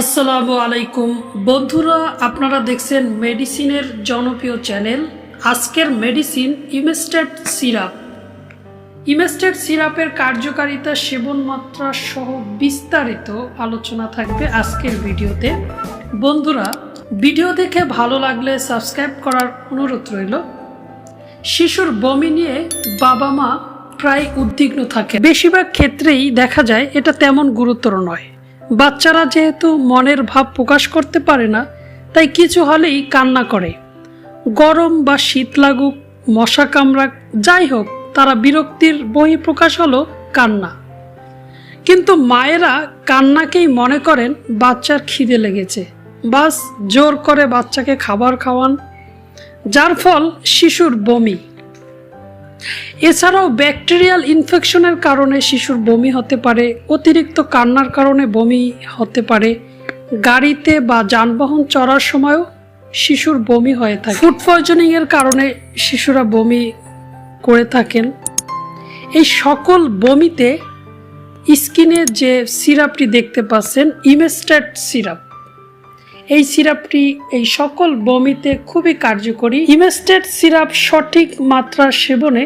আসসালামু আলাইকুম। বন্ধুরা, আপনারা দেখছেন মেডিসিনের জনপ্রিয় চ্যানেল। আজকের মেডিসিন ইমেস্টেট সিরাপ। ইমেস্টেট সিরাপের কার্যকারিতা সেবন মাত্রা সহ বিস্তারিত আলোচনা থাকবে আজকের ভিডিওতে। বন্ধুরা, ভিডিও দেখে ভালো লাগলে সাবস্ক্রাইব করার অনুরোধ রইল। শিশুর বমি নিয়ে বাবা মা প্রায় উদ্বিগ্ন থাকে বেশিরভাগ ক্ষেত্রেই দেখা যায় এটা তেমন গুরুতর নয়। বাচ্চারা যেহেতু মনের ভাব প্রকাশ করতে পারে না, তাই কিছু হলেই কান্না করে। গরম বা শীত লাগুক, মশা কামড়াক, যাই হোক, তারা বিরক্তির বহিঃপ্রকাশ হলো কান্না। কিন্তু মায়েরা কান্নাকেই মনে করেন বাচ্চার খিদে লেগেছে। বাস, জোর করে বাচ্চাকে খাবার খাওয়ান, যার ফল শিশুর বমি। এছাড়াও ব্যাকটেরিয়াল ইনফেকশনের কারণে শিশুর বমি হতে পারে, অতিরিক্ত কান্নার কারণে বমি হতে পারে। গাড়িতে বা যানবাহন চড়ার সময়ও শিশুর বমি হয়ে থাকে। ফুড পয়জনিং এর কারণে শিশুরা বমি করে থাকেন। এই সকল বমিতে স্কিনে যে সিরাপটি দেখতে পাচ্ছেন ইমেস্টেট সিরাপ। এই সিরাপটি এই সকল বমিতে খুবই কার্যকরী। ইমেস্টেট সিরাপ সঠিক মাত্রার সেবনে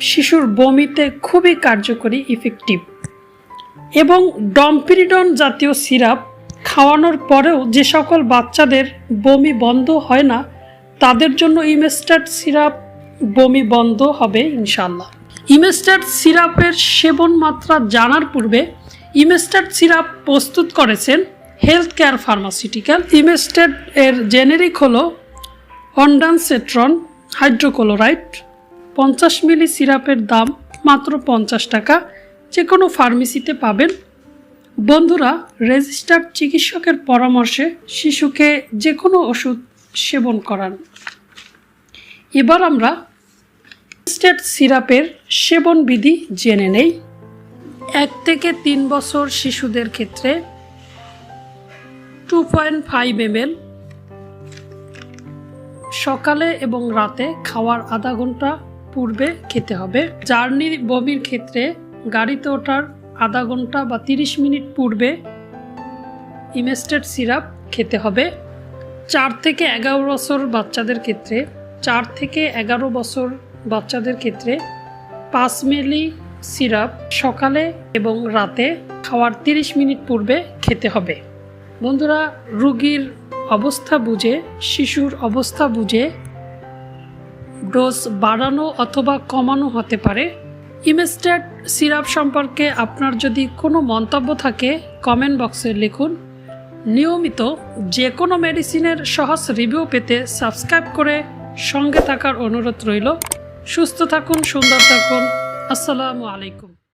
শিশুর বমিতে খুবই কার্যকরী ইফেক্টিভ এবং ডম্পিরিডন জাতীয় সিরাপ খাওয়ানোর পরেও যে সকল বাচ্চাদের বমি বন্ধ হয় না, তাদের জন্য ইমেস্টেট সিরাপ বমি বন্ধ হবে ইনশাল্লাহ ইমেস্টেট সিরাপের সেবন মাত্রা জানার পূর্বে ইমেস্টেট সিরাপ প্রস্তুত করেছেন হেলথ কেয়ার ফার্মাসিউটিক্যাল। ইমেস্টেট এর জেনেরিক হলো অন্ডানসেট্রন, হাইড্রোক্লোরাইড পঞ্চাশ মিলি সিরাপের দাম মাত্র পঞ্চাশ টাকা। যে কোনো ফার্মেসিতে পাবেন। বন্ধুরা, রেজিস্টার্ড চিকিৎসকের পরামর্শে শিশুকে যে কোনো ওষুধ সেবন করান। এবার আমরা স্টেট সিরাপের সেবন বিধি জেনে নেই। এক থেকে তিন বছর শিশুদের ক্ষেত্রে টু পয়েন্ট ফাইভ এমএল সকালে এবং রাতে খাওয়ার আধা ঘণ্টা পূর্বে খেতে হবে। জার্নি বমির ক্ষেত্রে গাড়িতে ওঠার আধা ঘণ্টা বা তিরিশ মিনিট পূর্বে ইমেস্টেড সিরাপ খেতে হবে। চার থেকে এগারো বছর বাচ্চাদের ক্ষেত্রে, চার থেকে এগারো বছর বাচ্চাদের ক্ষেত্রে পাঁচ মিলি সিরাপ সকালে এবং রাতে খাওয়ার তিরিশ মিনিট পূর্বে খেতে হবে। বন্ধুরা, রুগীর অবস্থা বুঝে, শিশুর অবস্থা বুঝে ডোজ বাড়ানো অথবা কমানো হতে পারে। ইমেস্টেট সিরাপ সম্পর্কে আপনার যদি কোনো মন্তব্য থাকে, কমেন্ট বক্সে লিখুন। নিয়মিত যে কোনো মেডিসিনের সহজ রিভিউ পেতে সাবস্ক্রাইব করে সঙ্গে থাকার অনুরোধ রইল। সুস্থ থাকুন, সুন্দর থাকুন। আসসালামু আলাইকুম।